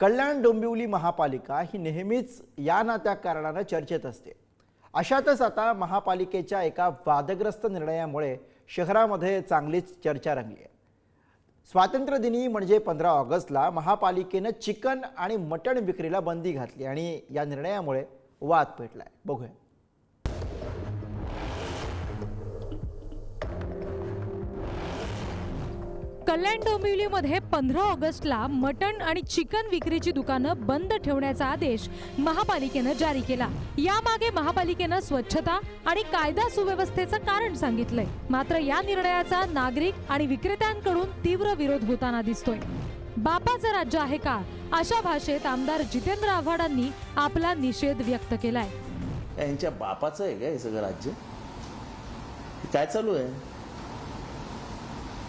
कल्याण डोंबिवली महापालिका ही नेहमीच या ना त्या कारणानं चर्चेत असते. अशातच आता महापालिकेच्या एका वादग्रस्त निर्णयामुळे शहरामध्ये चांगलीच चर्चा रंगली आहे. स्वातंत्र्यदिनी म्हणजे पंधरा ऑगस्टला महापालिकेनं चिकन आणि मटण विक्रीला बंदी घातली आणि या निर्णयामुळे वाद पेटलाय. बघूया. कल्याण डोंबिवलीमध्ये पंधरा ऑगस्टला मटण आणि चिकन विक्रीची दुकानं बंद ठेवण्याचा आदेश महापालिकेनं जारी केला. यामागे महापालिकेनं स्वच्छता आणि कायदा सुव्यवस्थेचं कारण सांगितलंय. मात्र या निर्णयाचा नागरिक आणि विक्रेत्यांकडून तीव्र विरोध होताना दिसतोय. बापाचं राज्य आहे का? अशा भाषेत आमदार जितेंद्र आव्हाडांनी आपला निषेध व्यक्त केलाय. यांच्या बापाचं आहे का हे सगळं राज्य? काय चालू आहे?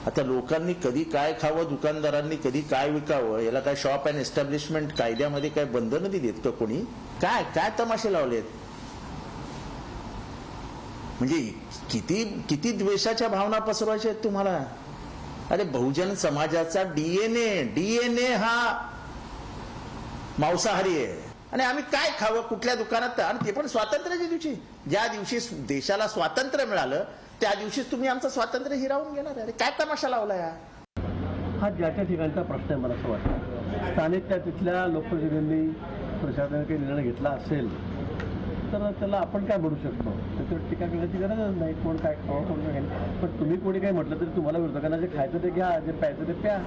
आता लोकांनी कधी काय खावं दुकानदारांनी कधी काय विकावं याला काय शॉप अँड एस्टॅब्लिशमेंट कायद्यामध्ये काय बंधनं दिलीत का कोणी? काय काय तमाशे लावलेत? म्हणजे किती किती द्वेषाच्या भावना पसरवायच्या आहेत तुम्हाला? अरे बहुजन समाजाचा डीएनए डीएनए हा मांसाहारी आहे. आणि आम्ही काय खावं कुठल्या दुकानात आणि ते पण स्वातंत्र्याच्या दिवशी. ज्या दिवशी देशाला स्वातंत्र्य मिळालं त्या दिवशीच तुम्ही आमचं स्वातंत्र्य हिरावून घेणार अरे काय तमाशा लावला या? हा ज्या त्या ठिकाणचा प्रश्न आहे मला असं वाटतं. स्थानिक त्या तिथल्या लोकप्रतिनिधींनी प्रशासनाने काही निर्णय घेतला असेल तर त्याला आपण काय बोलू शकतो? त्याच्यावर टीका करण्याची गरजच नाही. कोण काय खावं कोण काय नाही. पण तुम्ही कोणी काही म्हटलं तरी तुम्हाला विरोधकांना जे खायचं ते घ्या जे प्यायचं ते प्या.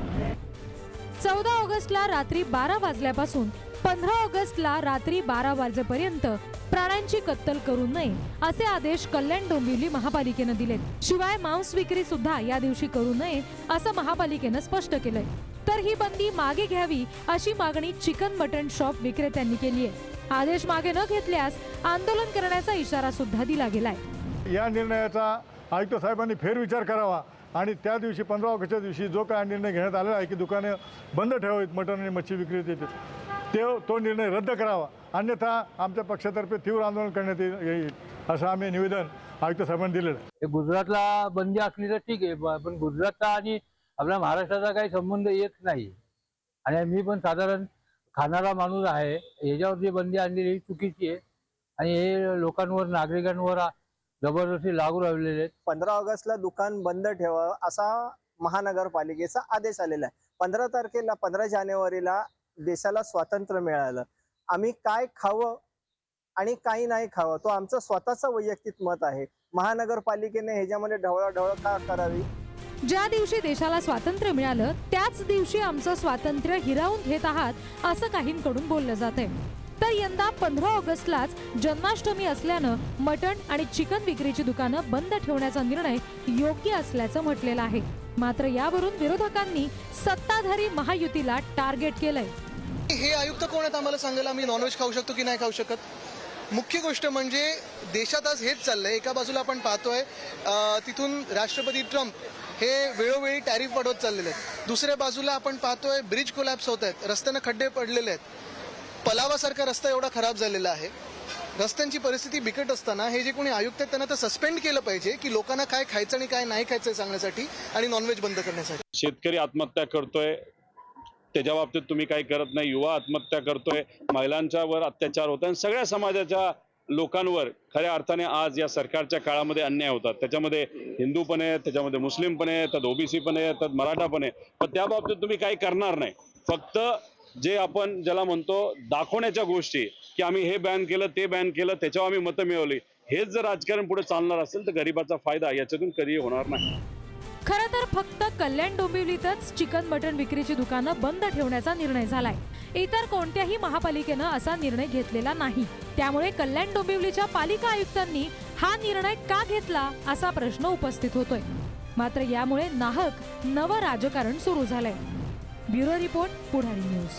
चौदा ऑगस्टला रात्री बारा वाजल्यापासून पंधरा ऑगस्टला रात्री बारा वाजेपर्यंत प्राण्यांची कत्तल करू नये असे आदेश कल्याण डोंबिवली महापालिकेनं दिलेत. शिवाय मांस विक्री सुद्धा या दिवशी करू नये असं महापालिकेनं स्पष्ट केलंय. तर ही बंदी मागे घ्यावी अशी मागणी चिकन मटन शॉप विक्रेत्यांनी केली आहे आदेश मागे न घेतल्यास आंदोलन करण्याचा इशारा सुद्धा दिला गेलाय. या निर्णयाचा आयुक्त साहेबांनी फेरविचार करावा आणि त्या दिवशी पंधरा ऑगस्टच्या दिवशी जो काय निर्णय घेण्यात आलेला आहे की दुकाने बंद ठेवावीत मटण आणि मच्छी विक्री देते ते तो निर्णय रद्द करावा. अन्यथा आमच्या पक्षातर्फे तीव्र आंदोलन करण्यात येईल असं आम्ही निवेदन आयुक्त साहेबांनी दिलेलं आहे. हे गुजरातला बंदी असली तर ठीक आहे पण गुजरातचा आणि आपल्या महाराष्ट्राचा काही संबंध येत नाही. आणि मी पण साधारण खाणारा माणूस आहे ह्याच्यावर जी बंदी आणलेली ही चुकीची आहे. आणि हे लोकांवर नागरिकांवर जबरदस्ती लागू राहिलेले आहेत. पंधरा ऑगस्टला दुकान बंद ठेवावं असा महानगरपालिकेचा आदेश आलेला आहे. पंधरा तारखेला पंधरा जानेवारीला देशाला स्वातंत्र्य मिळालं. आम्ही काय खावं आणि काही नाही खावं तो आमचं स्वतःचं वैयक्तिक मत आहे. महानगरपालिकेने ह्याच्यामध्ये ढवळाढवळ का करावी? ज्या दिवशी देशाला स्वातंत्र्य मिळालं त्याच दिवशी आमचं स्वातंत्र्य हिरावून घेत आहात असं काहींकडून बोललं जात आहे तर यंदा पंधरा ऑगस्टलाच जन्माष्टमी असल्यानं मटण आणि चिकन विक्रीची दुकानं बंद ठेवण्याचा निर्णय योग्य असल्याचं म्हटलेलं आहे. मात्र यावरून विरोधकांनी सत्ताधारी महायुतीला टार्गेट केलंय. हे आयुक्त कोण आहेत आम्हाला सांगायला? आम्ही नॉनव्हेज खाऊ शकतो की नाही खाऊ शकत? मुख्य गोष्ट म्हणजे देशात आज हेच चाललंय. एका बाजूला आपण पाहतोय तिथून राष्ट्रपती ट्रम्प हे वेळोवेळी टॅरिफ वाढवत चाललेले आहेत. दुसऱ्या बाजूला आपण पाहतोय ब्रिज कोलॅप्स होत आहेत. रस्त्यानं खड्डे पडलेले आहेत. पलावासारखा रस्ता एवढा खराब झालेला आहे. रस्त्यांची परिस्थिती बिकट असताना हे जे कोणी आयुक्त आहेत त्यांना तर सस्पेंड केलं पाहिजे की लोकांना काय खायचं आणि काय नाही खायचं सांगण्यासाठी आणि नॉनव्हेज बंद करण्यासाठी. शेतकरी आत्महत्या करतोय. त्याच्या बाबतीत तुम्ही काही करत नाही. युवा आत्महत्या करतोय. महिलांच्यावर अत्याचार होत आणि सगळ्या समाजाच्या लोकांवर खऱ्या अर्थाने आज या सरकारच्या काळामध्ये अन्याय होतात. त्याच्यामध्ये हिंदू पण आहेत त्याच्यामध्ये मुस्लिम पण आहेत त्यात ओबीसी पण आहेत त्यात मराठा पण आहे पण त्या बाबतीत तुम्ही काही करणार नाही. फक्त जे आपण ज्याला म्हणतो दाखवण्याच्या गोष्टी की आम्ही हे बॅन केलं ते बॅन केलं त्याच्यावर आम्ही मतं मिळवली हेच जर राजकारण पुढे चालणार असेल तर गरिबाचा फायदा याच्यातून कधी होणार नाही. खरं तर फक्त कल्याण डोंबिवलीतच चिकन मटन विक्रीची दुकानं बंद ठेवण्याचा निर्णय झालाय. इतर कोणत्याही महापालिकेनं असा निर्णय घेतलेला नाही. त्यामुळे कल्याण डोंबिवलीच्या पालिका आयुक्तांनी हा निर्णय का घेतला असा प्रश्न उपस्थित होतोय. मात्र यामुळे नाहक नवं राजकारण सुरू झालंय. Bureau report Pudhari news.